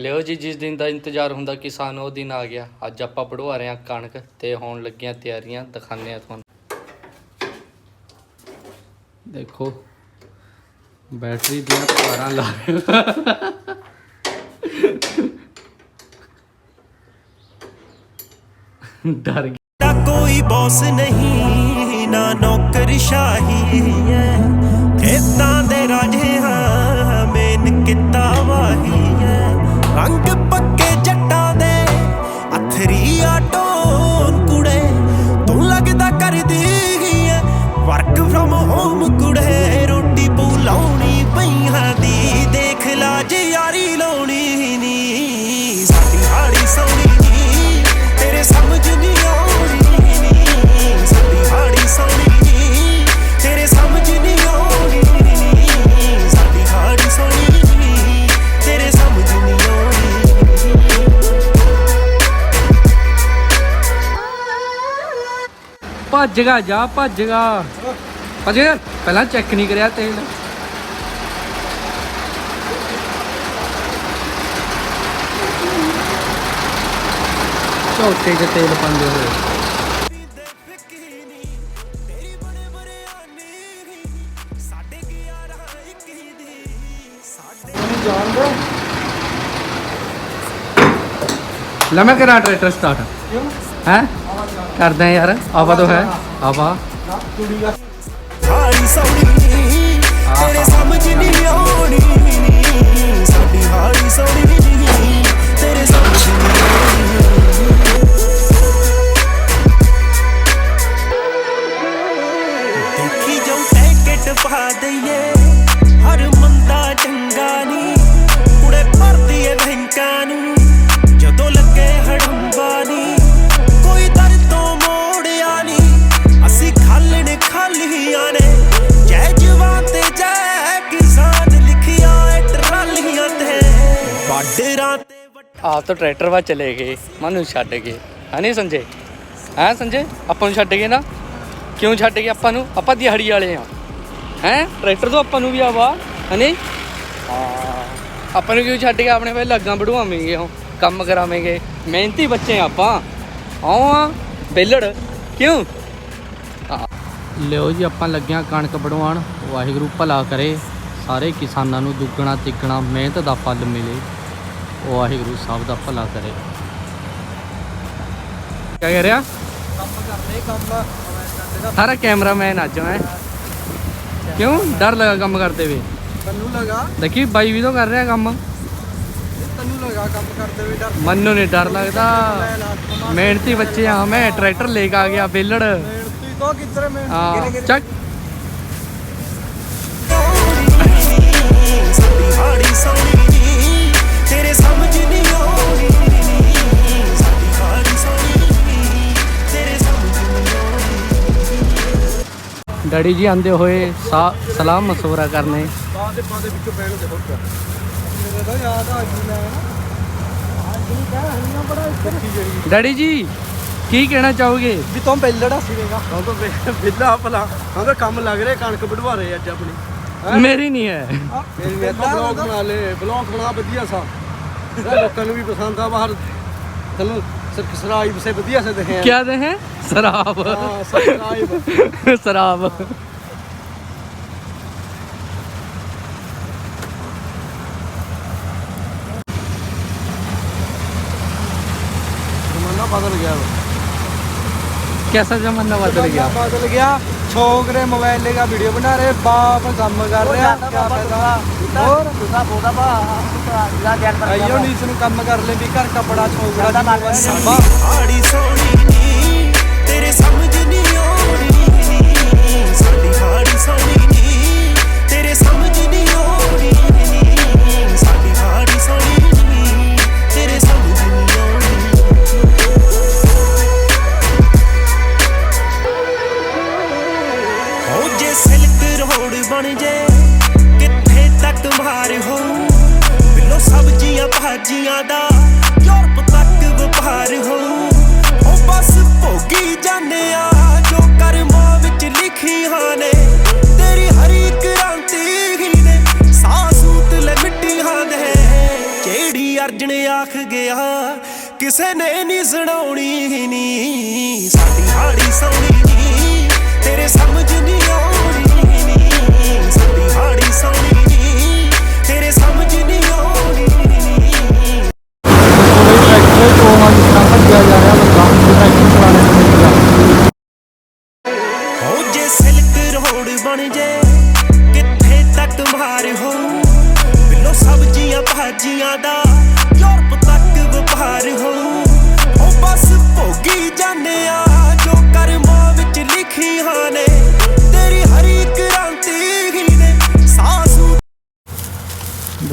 ਲਿਓ ਜੀ, ਜਿਸ ਦਿਨ ਦਾ ਇੰਤਜ਼ਾਰ ਹੁੰਦਾ ਕਿਸਾਨ ਉਹ ਦਿਨ ਆ ਗਿਆ। ਅੱਜ ਆਪਾਂ ਪੜਵਾ ਰਹੇ ਹਾਂ ਕਣਕ ਤੇ ਹੋਣ ਲੱਗੀਆਂ ਤਿਆਰੀਆਂ, ਦਿਖਾਉਂਦੇ ਆ ਤੁਹਾਨੂੰ। ਦੇਖੋ, ਬੈਟਰੀ ਦੀਆਂ ਤਾਰਾਂ ਲਾ ਡਰ ਗਿਆ। ਕੋਈ ਬੌਸ ਨਹੀਂ, ਨਾ ਨੌਕਰਸ਼ਾਹੀ ਹੈ। ਖੇਤਾਂ ஆட்டோ ਭੱਜ ਗਾ ਜਾ ਭੱਜ ਗਾ ਭੱਜ ਗਾ ਪਹਿਲਾਂ ਚੈੱਕ ਨਹੀਂ ਕਰਿਆ ਤੇਲ। ਝੋਟੇ 'ਚ ਤੇਲ ਪਾਉਂਦੇ ਹੋਏ। ਦੇ ਫਿੱਕੀ ਤੇਰੀ ਬੜੇ ਬੜੇ ਆਨੇ ਸਾਡੇ 11 21 ਦੀ। ਸਾਡੇ ਲੈ ਮੈਂ ਕਰਾਂ ਟਰੈਕਟਰ ਸਟਾਰਟ ਹੈ? ਕਰਦਾ ਯਾਰ ਆਵਾ ਤਾਂ ਹੈ ਆਵਾ। ਹਾੜੀ ਬਾਰਡਰਾਂ ਤੇ ਆਪ ਤਾਂ ਟਰੈਕਟਰ ਵਾ ਚਲੇ ਗਏ ਮਨੂੰ ਛੱਡ ਗਏ। ਹੈ ਨਹੀਂ ਸੰਜੇ? ਹੈ ਸੰਜੇ? ਆਪਾਂ ਨੂੰ ਛੱਡ ਗਏ ਨਾ? ਕਿਉਂ ਛੱਡ ਗਏ ਆਪਾਂ ਨੂੰ? ਆਪਾਂ ਦਿਹਾੜੀ ਵਾਲੇ ਆ ਹੈ? ਟਰੈਕਟਰ ਤੋਂ ਆਪਾਂ ਨੂੰ ਵੀ ਆਵਾ ਹੈ ਨਹੀਂ? ਹਾਂ। ਆਪਾਂ ਨੂੰ ਕਿਉਂ ਛੱਡ ਕੇ ਆਪਣੇ ਪਹਿਲਾਂ ਲੱਗਾ ਵਢਵਾਵਾਂਗੇ ਉਹ ਕੰਮ ਕਰਾਵਾਂਗੇ। ਮਿਹਨਤੀ ਬੱਚੇ ਆ ਆਪਾਂ। ਆਉਂ ਆ ਬੇਲੜ। ਕਿਉਂ? ਲਿਓ ਜੀ ਆਪਾਂ ਲੱਗਿਆ ਕਣਕ ਵਢਵਾਉਣ। ਵਾਹਿਗੁਰੂ ਭਲਾ ਕਰੇ। ਸਾਰੇ ਕਿਸਾਨਾਂ ਨੂੰ ਦੁੱਗਣਾ ਤਿੱਗਣਾ ਮਿਹਨਤ ਦਾ ਫਲ ਮਿਲੇ। ਵਾਹਿਗੁਰੂ ਸਭ ਦਾ ਭਲਾ ਕਰੇ। ਕੀ ਕਹਿ ਰਿਹਾ? ਕੰਮ ਕਰਦੇ ਕੰਮ ਸਾਰਾ ਕੈਮਰਾਮੈਨ ਅੱਜ ਮੈਂ ਕਿਉਂ? ਡਰ ਲਗਾ ਕੰਮ ਕਰਦੇ ਵੇ। ਤੈਨੂੰ ਲਗਾ? ਦੇਖੀ ਬਾਈ ਵੀ ਤਾਂ ਕਰ ਰਿਹਾ ਕੰਮ। ਤੈਨੂੰ ਲਗਾ ਕੰਮ ਕਰਦੇ ਵੀ ਡਰ। ਮੰਨੂ ਨੇ ਡਰ ਲੱਗਦਾ। ਮਿਹਨਤੀ ਬੱਚੇ ਆ ਮੈਂ ਟਰੈਕਟਰ ਲੈ ਕੇ ਆ ਗਿਆ ਬੇਲੜ। ਮਿਹਨਤੀ ਕੋ ਕਿੱਧਰ ਮੈਂ ਚੱਕ। ਡੈਡੀ ਜੀ ਆਂਦੇ ਹੋਏ ਸਾ- ਸਲਾਮ ਮਸ਼ਵਰਾ ਕਰਨੇ। ਬਾਅਦ ਦੇ ਬਾਅਦ ਦੇ ਵਿੱਚੋਂ ਪੈਣ ਦੇ ਹੋਰ ਮੇਰੇ ਤਾਂ ਯਾਦ ਆ ਗਈ ਮੈਂ ਅੱਜ ਨਹੀਂ ਕਹਿ ਹਲੀਆਂ ਬੜਾ ਇੱਥੇ ਜਿਹੜੀ ਡੈਡੀ ਜੀ ਕੀ ਕਹਿਣਾ ਚਾਹੋਗੇ? ਵੀ ਤੂੰ ਬੈਲੜਾ ਸੀਵੇਂਗਾ। ਹਾਂ ਤਾਂ ਬਿੱਲਾ ਭਲਾ। ਹਾਂ ਤਾਂ ਕੰਮ ਲੱਗ ਰਿਹਾ ਕਣਕ ਵਢਵਾ ਰਹੇ ਅੱਜ ਆਪਣੀ। ਮੇਰੀ ਨਹੀਂ ਹੈ। ਮੇਰੀ ਮੈਂ ਤਾਂ ਬਲੌਗ ਬਣਾ ਲੈ ਬਲੌਗ ਬਣਾ ਵਧੀਆ ਸਾ। ਲੋਕਾਂ ਨੂੰ ਵੀ ਪਸੰਦ ਆ ਬਾਹਰ। ਤੈਨੂੰ सिर्फ शराब से बढ़िया से देखे क्या दे हैं शराब हाँ, सब शराब। शराब जमाना बदल गया अब। कैसा जमाना बदल गया जमाना बदल गया छोक रहे मोबाइल लेगा वीडियो बना रहे बाप काम कर रहे हैं क्या फायदा और दूसरा बोला बा ਆਈਓ ਨੀਸ ਨੂੰ ਕੰਮ ਕਰ ਲੈ ਵੀ ਘਰ ਕਪੜਾ ਛੋਕਰਾ ਸਾਡੀ ਹਾੜੀ ਸੌਣੀ ਨੀ ਤੇਰੇ ਸਮਝ ਨਹੀਂ ਆਉਣੀ। ਸਾਡੀ ਹਾੜੀ ਸੌਣੀ ਕਿਸੇ ਨੇ ਨਹੀਂ ਸੁਣਾਉਣੀ ਨੀ। ਸਾਡੀ ਹਾੜੀ ਸੋਣੀ ਨੀ, ਤੇਰੇ ਸਮਝ ਨਹੀਂ ਆਉਣੀ ਨੀ। ਸਾਡੀ ਹਾੜੀ ਸੋਣੀ ਨੀ, ਤੇਰੇ ਸਮਝ ਨਹੀਂ ਆਉਣੀ ਨੀ। ਟਰੈਕਟਰ ਤੋਂ ਹਾਂ ਜਿਸ ਭੱਜਿਆ ਜਾ ਰਿਹਾ ਬੰਦਾ ਟਰੈਕਟਰ ਚਲਾਣੇ ਨੂੰ ਮਿਲ ਹੋ ਜੇ ਸਿਲਕ ਰੋਡ ਬਣ ਜੇ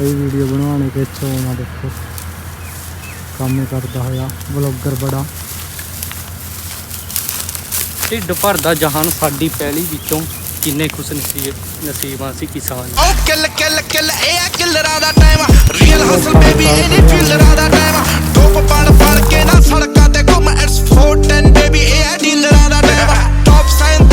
ਬਈ ਵੀਡੀਓ ਬਣਾਉਣੇ ਕੇ ਚੋਮਾ ਦੇਖੋ। ਕੰਮ ਹੀ ਕਰਦਾ ਹੋਇਆ ਵਲੌਗਰ ਬੜਾ। ਢਿੱਡ ਭਰਦਾ ਜਹਾਨ ਸਾਡੀ ਪਹਿਲੀ ਵਿੱਚੋਂ ਕਿੰਨੇ ਖੁਸ਼ ਨਸੀਬ ਨਸੀਬਾਂ ਸੀ ਕਿਸਾਨ ਓ ਕਿੱਲ ਕਿੱਲ ਕਿੱਲ ਇਹ ਆ ਕਿੱਲਰਾਂ ਦਾ ਟਾਈਮ ਰੀਅਲ ਹਸਲ ਬੇਬੀ ਇਹ ਨਹੀਂ ਫਿਲਰਾਂ ਦਾ ਟਾਈਮ ਟੋਪ ਪੜ ਪੜ ਕੇ ਨਾ ਸੜਕਾਂ ਤੇ ਘੁੰਮ। ਇਟਸ 410 ਬੇਬੀ ਇਹ ਆ ਡੀਲਰਾਂ ਦਾ ਟਾਈਮ ਟੌਪ ਸਾਈਨ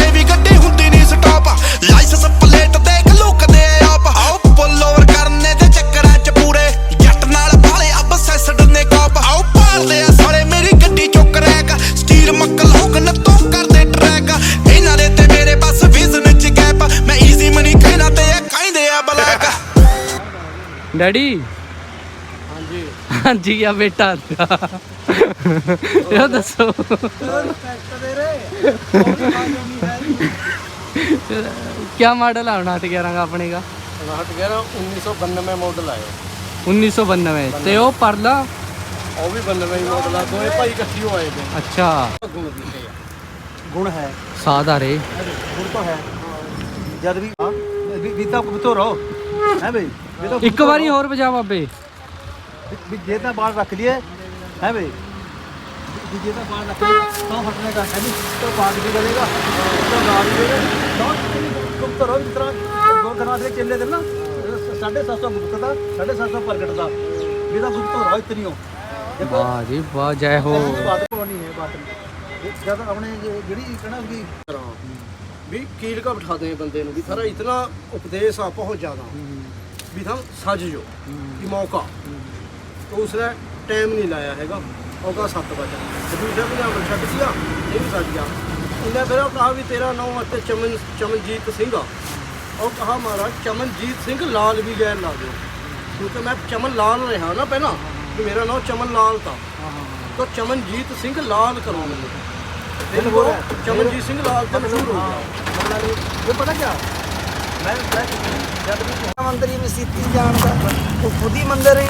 ਹਾਂਜੀ ਆ ਬੇਟਾ। ਇਹ ਦੱਸੋ। ਕੀ ਮਾਡਲ ਆ 11 ਦਾ ਆਪਣੇ ਦਾ? ਹਟ ਗਿਆ ਨਾ 1992 ਮਾਡਲ ਆਇਆ 1992 ਤੇ ਉਹ ਪਰਲਾ? ਉਹ ਵੀ 92 ਹੀ ਮਾਡਲ ਆ ਦੋਏ ਭਾਈ ਇਕੱਠੀ ਹੋ ਆਏ ਨੇ। ਅੱਛਾ। ਗੁਣ ਹੈ। ਸਾਦਾ ਰੇ ਗੁਣ ਤਾਂ ਹੈ। ਜਦ ਵੀ ਹਾਂ ਵੀ ਵੀ ਤਾਂ ਬਤੋ ਰਹੋ ਹੈ ਬਈ ਇੱਕ ਵਾਰੀ ਹੋਰ ਵਜਾ ਬਾਬੇ। ਵੀ ਜੇ ਤਾਂ ਬਾਹਰ ਰੱਖ ਲਈਏ ਹੈ ਬਈ? ਵੀ ਜੇ ਤਾਂ ਬਾਹਰ ਰੱਖ ਲਈਏ ਤਾਂ ਫਟਨੇ ਦਾ ਹੈ ਨਹੀਂ ਤਾਂ ਬਾਅਦ ਵੀ ਕਰੇਗਾ ਤਾਂ ਨਾਲ ਦੇਗਾ ਤੁਮ ਤਾਂ ਰਹੋ ਇਸ ਤਰ੍ਹਾਂ ਦੇ ਚੱਲੇ ਦੇ ਨਾ 750 ਮੁਕਤ ਦਾ 750 ਪ੍ਰਗਟ ਦਾ। ਵੀ ਤਾਂ ਗੁਪਤ ਰਹੋ ਇਤਨੀ ਹੋ ਦੇਖੋ ਵਾਹ ਜੀ ਵਾਹ ਜੈ ਹੋ। ਇਹ ਬਾਤ ਕੋਣੀ ਹੈ ਬਾਤ ਨਹੀਂ ਇਹ ਜਦ ਆਪਣੇ ਜੇ- ਜਿਹੜੀ ਕਹਣਾ ਕਿ ਵੀ ਕੀਲ ਕਾ ਬਿਠਾ ਦੇ ਬੰਦੇ ਨੂੰ ਵੀ ਸਾਰਾ ਇਤਨਾ ਉਪਦੇश ਆ ਬਹੁਤ ਜ਼ਿਆਦਾ। ਵੀ ਥਮ ਸੱਜ ਜੋ ਕਿ ਮੌਕਾ। ਦੂਸਰਾ ਟਾਈਮ ਨਹੀਂ ਲਾਇਆ ਹੈਗਾ। ਉਹਦਾ ਸੱਤ ਵਜੇ ਦੂਜਾ ਵੀ ਨਾਮ ਛੱਡ ਗਿਆ ਇਹ ਵੀ ਛੱਡ ਗਿਆ। ਇਹਨੇ ਫਿਰ ਉਹ ਕਹਾ ਵੀ ਤੇਰਾ ਨਾਮ ਅਤੇ ਚਮਨ ਚਮਨਜੀਤ ਸਿੰਘ ਆ। ਉਹ ਕਹਾ ਮਹਾਰਾਜ ਚਮਨਜੀਤ ਸਿੰਘ ਲਾਲ ਵੀ ਗੈਰ ਲਾ ਦਿਓ। ਕਿਉਂਕਿ ਮੈਂ ਚਮਨ ਲਾਲ ਰਿਹਾ ਨਾ ਪਹਿਲਾਂ ਕਿ ਮੇਰਾ ਨਾਮ ਚਮਨ ਲਾਲ ਤਾਂ। ਤਾਂ ਚਮਨਜੀਤ ਸਿੰਘ ਲਾਲ ਕਰੋ ਮੈਨੂੰ। ਦਿਨ ਹੋ? ਰਿਹਾ ਚਮਨਜੀਤ ਸਿੰਘ ਲਾਲ ਤਾਂ ਮਸ਼ਹੂਰ ਹੋ ਗਿਆ। ਇਹ ਪਤਾ ਕੀ ਮੈਂ ਮੈਂ ਜਦ ਵੀ ਮੰਦਰੀ ਵਿੱਚ ਸਿੱਤੀ ਜਾਣਦਾ ਉਹ ਖੁਦ ਹੀ ਮੰਦਰ ਹੈ।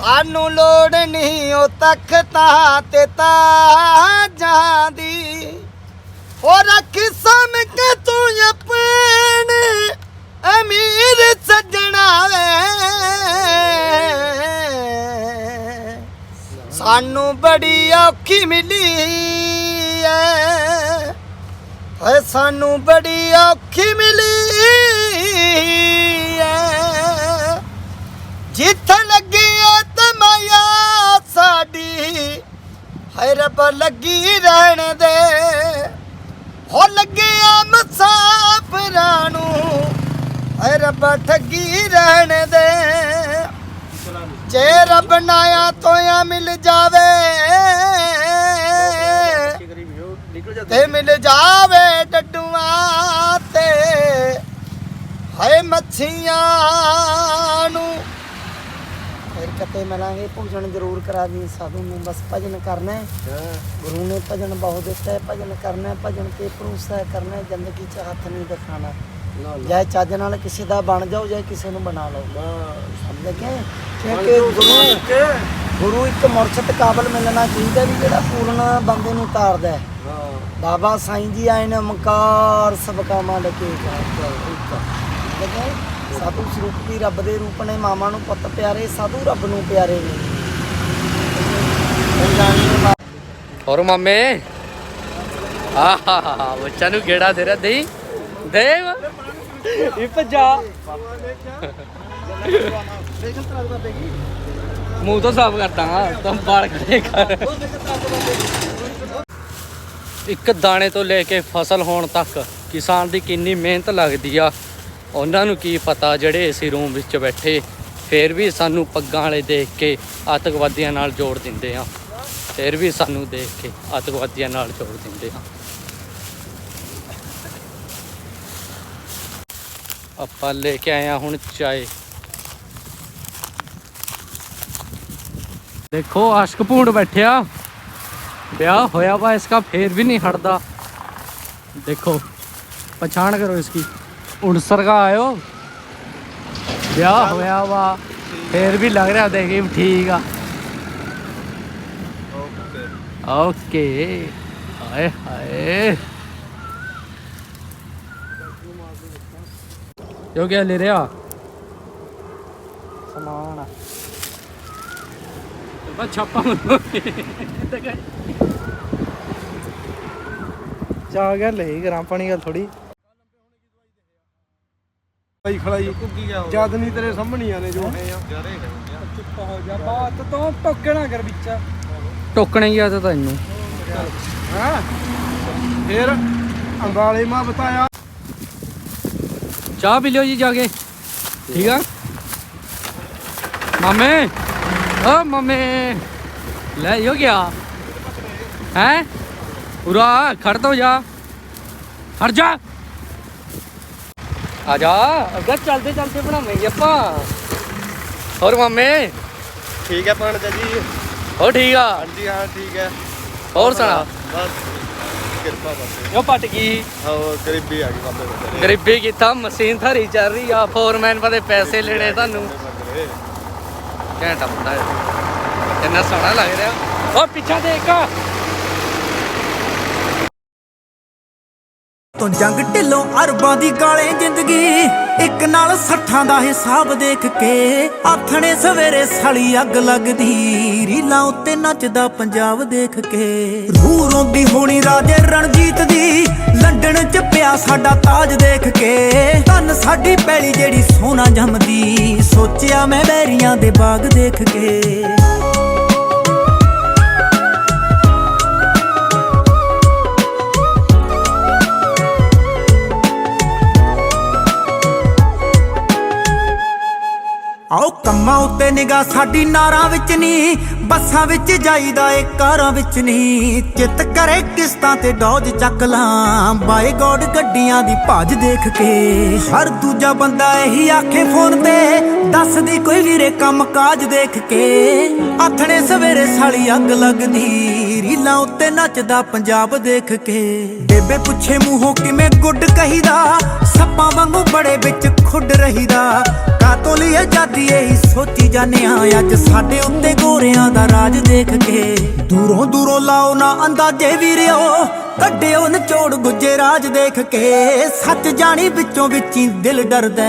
ਸਾਨੂੰ ਲੋੜ ਨਹੀਂ ਉਹ ਤਖਤਾਂ ਤੇ ਤਾਜਾਂ ਦੀ ਹੋ ਰੱਖ ਸਮ ਕੇ ਤੂੰ ਆਪਣੇ ਅਮੀਰ ਸੱਜਣਾ ਵੇ ਸਾਨੂੰ ਬੜੀ ਔਖੀ ਮਿਲੀ ਐ। ਓਏ, ਸਾਨੂੰ ਬੜੀ ਔਖੀ ਮਿਲੀ। ਲੱਗੀ ਰਹਿਣ ਦੇ। ਹੋ ਲੱਗਿਆ ਮੁਸਾਫਰਾਂ ਨੂੰ। ਐ ਰੱਬ ਠੱਗੀ ਰਹਿਣ ਦੇ। ਜੇ ਰੱਬ ਨਾਇਆ ਤੋਇਆ ਮਿਲ ਜਾਵੇ, ਤੇ ਮਿਲ ਜਾਵੇ ਡੱਡੂਆਂ ਤੇ। ਹਏ ਮੱਛੀਆਂ ਨੂੰ ਕਤੇ ਮਿਲਾਂਗੇ ਭੋਜਨ ਜ਼ਰੂਰ ਕਰਾ ਦੀ ਸਾਧੂ ਨੂੰ ਬਸ ਭਜਨ ਕਰਨਾ ਹੈ। ਗੁਰੂ ਨੇ ਭਜਨ ਬਹੁਤ ਦਿੱਤਾ ਹੈ ਭਜਨ ਕਰਨਾ ਹੈ ਭਜਨ ਕੇ ਭਰੋਸਾ ਹੈ ਕਰਨਾ ਹੈ ਜ਼ਿੰਦਗੀ 'ਚ ਹੱਥ ਨਹੀਂ ਦਿਖਾਣਾ ਜਾਂ ਚੱਜ ਨਾਲ ਕਿਸੇ ਦਾ ਬਣ ਜਾਓ ਜਾਂ ਕਿਸੇ ਨੂੰ ਬਣਾ ਲਓ। ਸਮਝ ਗਏ। ਕਿਉਂਕਿ ਗੁਰੂ ਇੱਕ ਮੁਰਸ਼ਿਦ ਕਾਬਲ ਮਿਲਣਾ ਚਾਹੀਦਾ ਵੀ ਜਿਹੜਾ ਪੂਰਨ ਬੰਦੇ ਨੂੰ ਤਾਰਦਾ ਹੈ। ਬਾਬਾ ਸਾਈਂ ਜੀ ਆਏ ਨੇ ਮਕਾਰ ਸਭ ਕਾਮਾਂ ਲਕੇ ਦੇਖੇ ਸਾਧੂ ਸਰੂਪ ਵੀ ਰੱਬ ਦੇ ਰੂਪ ਨੇ ਮਾਮਾ ਨੂੰ ਪੁੱਤ ਪਿਆਰੇ ਸਾਧੂ ਰੱਬ ਨੂੰ ਪਿਆਰੇ ਨੇ। ਮਾ- ਹੋਰ ਮਾਮੇ? ਆਹਾ ਬੱਚਾ ਨੂੰ ਗੇੜਾ ਦੇ ਰਿਹਾ ਦੇਈ ਦੇਵ। ਇਹ ਭੱਜਾ ਮੂੰਹ ਤੋਂ ਸਾਫ਼ ਕਰਦਾ ਹਾਂ ਤੁਮ ਬਾਲ ਖੜੇ ਕਰ। ਇੱਕ ਦਾਣੇ ਤੋਂ ਲੈ ਕੇ ਫਸਲ ਹੋਣ ਤੱਕ ਕਿਸਾਨ ਦੀ ਕਿੰਨੀ ਮਿਹਨਤ ਲੱਗਦੀ ਆ। ਉਹਨਾਂ ਨੂੰ ਕੀ ਪਤਾ ਜਿਹੜੇ ਅਸੀਂ ਰੂਮ ਵਿੱਚ ਬੈਠੇ, ਫੇਰ ਵੀ ਸਾਨੂੰ ਪੱਗਾਂ ਵਾਲੇ ਦੇਖ ਕੇ ਆਤੰਕਵਾਦੀਆਂ ਨਾਲ ਜੋੜ ਦਿੰਦੇ ਆ। ਫੇਰ ਵੀ ਸਾਨੂੰ ਦੇਖ ਕੇ ਆਤੰਕਵਾਦੀਆਂ ਨਾਲ ਜੋੜ ਦਿੰਦੇ ਆ। ਆਪਾਂ ਲੈ ਕੇ ਆਏ ਆ ਹੁਣ ਚਾਏ। ਦੇਖੋ, ਆਸ਼ਕ ਭੂੰਡ ਬੈਠਿਆ। ਵਿਆਹ ਹੋਇਆ ਵਾ ਇਸਕਾ, ਫੇਰ ਵੀ ਨਹੀਂ ਹਟਦਾ। ਦੇਖੋ, ਪਛਾਣ ਕਰੋ ਇਸकी ਉਣਸਰ का ਆਇਓ। ਵਿਆਹ ਹੋਇਆ ਵਾ ਫੇਰ ਵੀ ਲੱਗ ਰਿਹਾ ਦੇਖੀ ਠੀਕ ਆ। ਓਕੇ। ਹਾਏ ਹਾਏ। ਜੋ ਗਿਆ ਲੈ ਰਿਹਾ? ਸਮਾਨ ਬਸ ਛਾਪਾ ਮਰੋ। ਜਾ ਗਿਆ ਲੈ ਗਰਾਂ ਪਾਣੀ ਗੱਲ ਥੋੜੀ ਭਾਈ ਖੜਾ ਜੀ ਜਦ ਨਹੀਂ ਤੇਰੇ ਸਾਹਮਣੇ ਆਨੇ ਜੋ। ਹੈ ਆ। ਚੁੱਪ ਹੋ ਜਾ ਬਾਤ ਤੋਂ ਟੋਕਣਾ ਕਰ ਵਿੱਚ। ਟੋਕਣਾ ਹੀ ਆ ਤਾਂ ਤੈਨੂੰ। ਹਾਂ? ਫਿਰ ਅੰਬਾਲੇ ਮਾ ਬਤਾਇਆ। ਚਾਹ ਪੀ ਲਿਓ ਜੀ ਜਾ ਕੇ। ਠੀਕ ਆ? ਮਾਮੇ। ਓ ਮਾਮੇ। ਲੈ ਹੋ ਗਿਆ। ਹੈ? ਉਰਾ ਖੜ ਤੋਂ ਜਾ। ਹਟ ਜਾ। ਆ ਜਾ। ਅੱਗਾ ਚੱਲਦੇ ਚੱਲਦੇ ਬਣਾਵਾਂਗੇ ਆਪਾਂ। ਹੋਰ ਮਾਮੇ? ਠੀਕ ਹੈ ਪੰਡਤ ਜੀ। ਹੋ ਠੀਕ ਆ? ਹਾਂਜੀ ਹਾਂ ਠੀਕ ਹੈ। ਹੋਰ ਸੁਣਾ। ਬਸ ਕਿਰਪਾ ਬਸ ਜੋ ਪਟ ਗਈ? ਹਾਂ ਗਰੀਬੀ ਆ ਗਈ ਬਾਬੇ ਗਰੀਬੀ ਕੀਤਾ ਮਸ਼ੀਨ ਧਰੀ ਚੱਲ ਰਹੀ ਆ। ਫੋਰਮੈਨ ਪਦੇ ਪੈਸੇ ਲੈਣੇ ਤੁਹਾਨੂੰ। ਘੈਂਟਾ ਮੁੰਡਾ ਹੈ ਕਿੰਨਾ ਸੋਹਣਾ ਲੱਗ ਰਿਹਾ। ਓ ਪਿੱਛਾ ਦੇਖ। ਤੋਂ ਜੰਗ ਢਿੱਲੋਂ ਅਰਬਾਂ ਦੀ ਗਾਲੇ ਜ਼ਿੰਦਗੀ। ਇੱਕ ਨਾਲ ਸੱਠਾਂ ਦਾ ਹਿਸਾਬ ਦੇਖ ਕੇ ਆਥਣੇ ਸਵੇਰੇ ਸਾਲੀ ਅੱਗ ਲੱਗਦੀ। ਰੀਲਾਂ ਉੱਤੇ ਨੱਚਦਾ ਪੰਜਾਬ ਦੇਖ ਕੇ। ਰੂਹ ਰੋਂਦੀ ਹੋਣੀ ਰਾਜੇ ਰਣਜੀਤ ਦੀ। ਲੰਡਨ ਚ ਪਿਆ ਸਾਡਾ ਤਾਜ ਦੇਖ ਕੇ। ਧੰਨ ਸਾਡੀ ਪੈਲੀ ਜਿਹੜੀ ਸੋਨਾ ਜੰਮਦੀ। ਸੋਚਿਆ ਮੈਂ ਬੈਰੀਆਂ ਦੇ ਬਾਗ ਦੇਖ ਕੇ। ਆਓ ਕੰਮਾਂ ਉੱਤੇ ਨਿਗਾਹ ਸਾਡੀ ਨਾਰਾਂ ਵਿੱਚ ਨਹੀਂ ਬੱਸਾਂ ਵਿੱਚ ਜਾਈਦਾ ਏ, ਕਾਰਾਂ ਵਿੱਚ ਨਹੀਂ ਚਿੱਤ ਕਰੇ ਕਿਸ਼ਤਾਂ ਤੇ ਡੌਜ ਚੱਕ ਲਾਂ ਬਾਈ ਗੋਡ ਗੱਡੀਆਂ ਦੀ ਭਾਜ ਦੇਖ ਕੇ। ਹਰ ਦੂਜਾ ਬੰਦਾ ਇਹੀ ਆਖੇ ਫੋਨ ਤੇ, ਦੱਸਦੀ ਕੋਈ ਵੀਰੇ ਕੰਮ ਕਾਜ ਦੇਖ ਕੇ। ਆਥਣੇ ਸਵੇਰੇ ਸਾਲੀ ਅੱਗ ਲੱਗਦੀ, ਰੀਲਾਂ ਉੱਤੇ ਨੱਚਦਾ ਪੰਜਾਬ ਦੇਖ ਕੇ। ਬੇਬੇ ਪੁੱਛੇ ਮੂੰਹੋਂ ਕਿਵੇਂ ਗੁੱਡ ਕਹੀਦਾ, ਸੱਪਾਂ ਵਾਂਗੂ ਬੜੇ ਵਿੱਚ ਖੁੱਡ ਰਹੀਦਾ। ਕਾਤੋਂ ਲਈ ਆਜ਼ਾਦੀ ਇਹੀ ਸੋਚੀ ਜਾਂਦੇ ਆ ਅੱਜ ਸਾਡੇ ਉੱਤੇ ਗੋਰਿਆਂ ਦਾ ਰਾਜ ਦੇਖ ਕੇ। ਦੂਰੋਂ ਦੂਰੋਂ ਲਾਓ ਨਾ ਅੰਦਾਜ਼ੇ ਵੀਰਿਓ ਕੱਢਿਓ ਨਚੋੜ ਗੁੱਜੇ ਰਾਜ ਦੇਖ ਕੇ। ਸੱਚ ਜਾਣੀ ਵਿੱਚੋਂ ਵਿੱਚੀ ਦਿਲ ਡਰਦਾ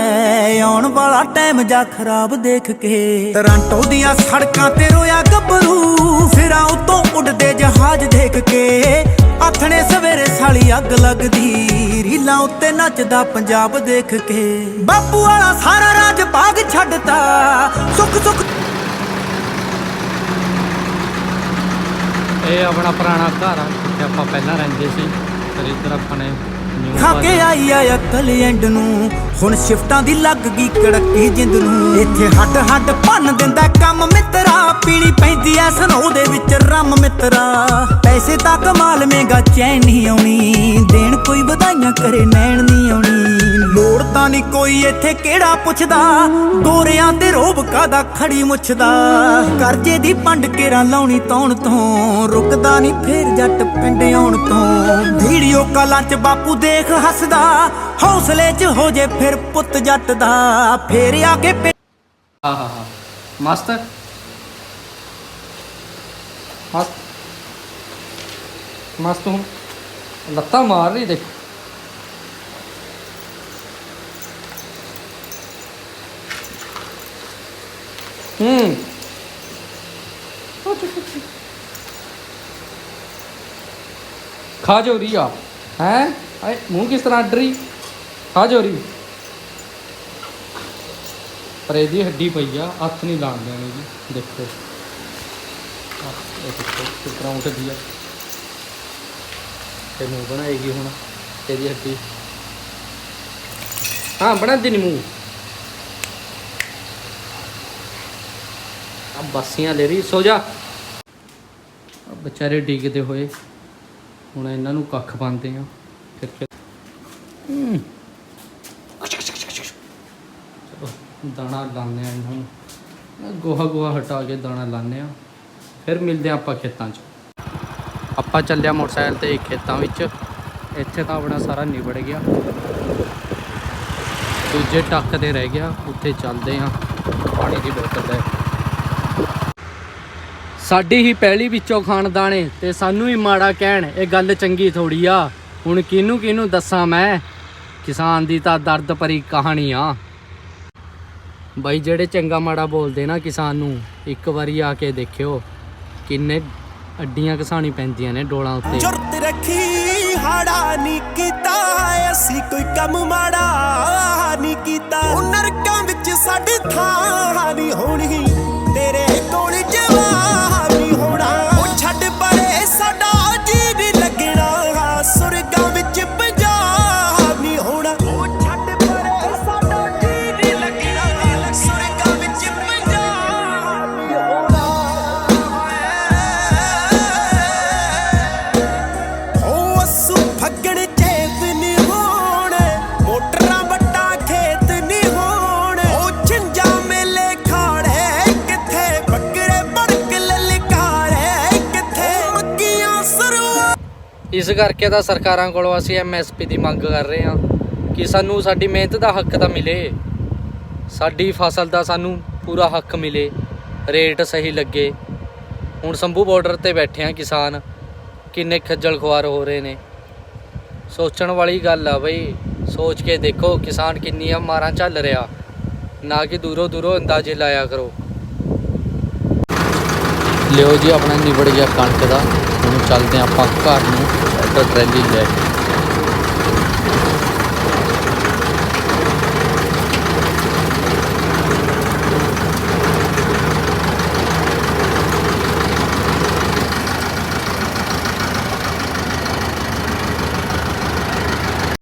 ਆਉਣ ਵਾਲਾ ਟਾਈਮ ਜਾ ਖਰਾਬ ਦੇਖ ਕੇ। ਟਰਾਂਟੋ ਦੀਆਂ ਸੜਕਾਂ ਤੇ ਰੋਇਆ ਗੱਭਰੂ। ਫਿਰਾਂ ਉਤੋਂ ਉੱਡਦੇ ਜਹਾਜ਼ ਦੇਖ ਕੇ। ਆਥਣੇ ਸਵੇਰੇ ਸਾਲੀ ਅੱਗ ਲੱਗਦੀ। ਰੀਲਾਂ ਉੱਤੇ ਨੱਚਦਾ ਪੰਜਾਬ ਦੇਖ ਕੇ। ਬਾਪੂ ਵਾਲਾ ਸਾਰਾ ਰਾਜ ਬਾਗ ਛੱਡਤਾ। ਸੁੱਖ ਸੁੱਖ ਇਹ ਆਪਣਾ ਪੁਰਾਣਾ ਘਰ ਆ, ਜਿੱਥੇ ਆਪਾਂ ਪਹਿਲਾਂ ਰਹਿੰਦੇ ਸੀ। ਫਿਰ ਇੱਧਰ ਆਪਾਂ ਖਾ ਕੇ ਆਈ ਆ ਅਕਲ ਐਂਡ ਨੂੰ। ਹੁਣ ਸ਼ਿਫਟਾਂ ਦੀ ਲੱਗ ਗਈ ਕੜਕੀ ਜਿੰਦ ਨੂੰ। ਇੱਥੇ ਹੱਡ ਹੱਡ ਭੰਨ ਦਿੰਦਾ ਕੰਮ ਮਿੱਤਰਾ। ਪੀਣੀ ਪੈਂਦੀ ਐ ਸਨੋ ਦੇ ਵਿੱਚ ਰਮ ਮਿੱਤਰਾ। ਪੈਸੇ ਤਾਂ ਕਮਾ ਲਵੇਂਗਾ ਚੈਨ ਨਹੀਂ ਆਉਣੀ। ਦੇਣ ਕੋਈ ਵਧਾਈਆਂ ਕਰੇ, ਨੈਣ ਨਹੀਂ ਆਉਣੀ। ਲੋੜ ਤਾਂ ਨਹੀਂ ਕੋਈ ਇੱਥੇ ਕਿਹੜਾ ਪੁੱਛਦਾ। ਗੋਰਿਆਂ ਤੇ ਰੋਬ ਕਾਦਾ ਖੜੀ ਮੁੱਛਦਾ। ਕਰਜ਼ੇ ਦੀ ਪੰਡ ਕੇਰਾ ਲਾਉਣੀ ਤੌਣ ਤੋਂ। ਰੁਕਦਾ ਨਹੀਂ ਫੇਰ ਜੱਟ ਪਿੰਡ ਆਉਣ ਤੋਂ। ਵੀਡੀਓ ਕਾਲਾਂ 'ਚ ਬਾਪੂ ਦੇਖ ਹੱਸਦਾ। ਹੌਸਲੇ 'ਚ ਹੋ ਜੇ ਫਿਰ ਪੁੱਤ ਜੱਟ ਦਾ ਫੇਰ ਆ ਕੇ ਪਿੰ- ਮਸਤ। ਮਸਤ। ਮਸਤ ਹੂੰ ਲੱਤਾਂ ਮਾਰ ਰਹੀ ਦੇਖ। ਖਾ ਜੋਰੀ ਆ ਹੈ? ਆਏ ਮੂੰਹ ਕਿਸ ਤਰ੍ਹਾਂ ਅੱਡਰੀ ਖਾ ਜੋਰੀ ਪਰ ਇਹਦੀ ਹੱਡੀ ਪਈ ਆ, ਹੱਥ ਨਹੀਂ ਲਾਣ ਦੇਣੀ ਜੀ। ਦੇਖੋ। ਇਹ ਦੇਖੋ, ਕਿਸ ਤਰ੍ਹਾਂ ਉੱਠਦੀ ਆ। ਤੇ ਮੂੰਹ ਬਣਾਏਗੀ ਹੁਣ, ਇਹਦੀ ਹੱਡੀ। ਹਾਂ, ਬਣਾਦੀ ਨਹੀਂ ਮੂੰਹ। ਬਾਸੀਆਂ ਲੈ ਰਹੀ। ਸੋ ਜਾ। ਵਿਚਾਰੇ ਡਿੱਗਦੇ ਹੋਏ ਹੁਣ ਇਹਨਾਂ ਨੂੰ ਕੱਖ ਪਾਉਂਦੇ ਆ। ਫਿਰ ਫਿਰ। ਦਾਣਾ ਲਾਉਂਦੇ ਆ ਇਹਨਾਂ ਨੂੰ। ਗੋਹਾ ਗੋਹਾ ਹਟਾ ਕੇ ਦਾਣਾ ਲਾਉਂਦੇ ਆ। ਫਿਰ ਮਿਲਦੇ ਆ ਆਪਾਂ ਖੇਤਾਂ 'ਚ। ਆਪਾਂ ਚੱਲਿਆ ਮੋਟਰਸਾਈਕਲ ਤੇ ਖੇਤਾਂ ਵਿੱਚ। ਇੱਥੇ ਤਾਂ ਆਪਣਾ ਸਾਰਾ ਨਿਬੜ ਗਿਆ। ਦੂਜੇ ਟੱਕ ਤੇ ਰਹਿ ਗਿਆ। ਉੱਥੇ ਚੱਲਦੇ ਆ। ਪਾਣੀ ਦੀ ਬੋਤਲ ਲੈ ਸਾਡੀ ਹੀ ਪਹਿਲੀ ਵਿੱਚੋਂ ਖਾਨਦਾਨੇ ਤੇ ਸਾਨੂੰ ਹੀ ਮਾੜਾ ਕਹਿਣ, ਇਹ ਗੱਲ ਚੰਗੀ ਥੋੜੀ ਆ। ਹੁਣ ਕਿਹਨੂੰ ਕਿਹਨੂੰ ਦੱਸਾਂ ਮੈਂ? ਕਿਸਾਨ ਦੀ ਤਾਂ ਦਰਦ ਭਰੀ ਕਹਾਣੀ ਆ। ਬਾਈ ਜਿਹੜੇ ਚੰਗਾ ਮਾੜਾ ਬੋਲਦੇ ਨਾ ਕਿਸਾਨ ਨੂੰ, ਇੱਕ ਵਾਰੀ ਆ ਕੇ ਦੇਖਿਓ, ਕਿੰਨੇ ਅੱਡੀਆਂ ਘਸਾਣੀ ਪੈਂਦੀਆਂ ਨੇ ਡੋਲਾਂ ਉੱਤੇ। ਜੁਰਤ ਰੱਖੀ, ਹਾੜਾ ਨਹੀਂ ਕੀਤਾ, ਅਸੀਂ ਕੋਈ ਕੰਮ ਮਾੜਾ ਨਹੀਂ ਕੀਤਾ। ਉਹ ਨਰਕਾਂ ਵਿੱਚ ਸਾਡੀ ਥਾਂ ਨਹੀਂ ਹੋਣੀ। ਕਰਕੇ ਤਾਂ ਸਰਕਾਰਾਂ ਕੋਲੋਂ ਅਸੀਂ ਐਮਐਸਪੀ ਦੀ ਮੰਗ ਕਰ ਰਹੇ ਹਾਂ ਕਿ ਸਾਨੂੰ ਸਾਡੀ ਮਿਹਨਤ ਦਾ ਹੱਕ ਤਾਂ ਮਿਲੇ। ਸਾਡੀ ਫਸਲ ਦਾ ਸਾਨੂੰ ਪੂਰਾ ਹੱਕ ਮਿਲੇ, ਰੇਟ ਸਹੀ ਲੱਗੇ। ਹੁਣ ਸੰਭੂ ਬਾਰਡਰ ਤੇ ਬੈਠੇ ਆ ਕਿਸਾਨ, ਕਿੰਨੇ ਖੱਜਲ ਖੁਆਰ ਹੋ ਰਹੇ ਨੇ। ਸੋਚਣ ਵਾਲੀ ਗੱਲ ਆ ਬਈ, ਸੋਚ ਕੇ ਦੇਖੋ ਕਿਸਾਨ ਕਿੰਨੀਆਂ ਮਾਰਾਂ ਝੱਲ ਰਿਹਾ। ਨਾ ਕਿ ਦੂਰੋਂ ਦੂਰੋਂ ਅੰਦਾਜ਼ੇ ਲਾਇਆ ਕਰੋ। ਲਿਓ ਜੀ, ਆਪਣਾ ਨਿਬੜ ਗਿਆ ਕਣਕ ਦਾ। ਹੁਣ ਚੱਲਦੇ ਹਾਂ ਆਪਾਂ ਘਰ ਨੂੰ। ਟਰੈਲੀ ਲੈ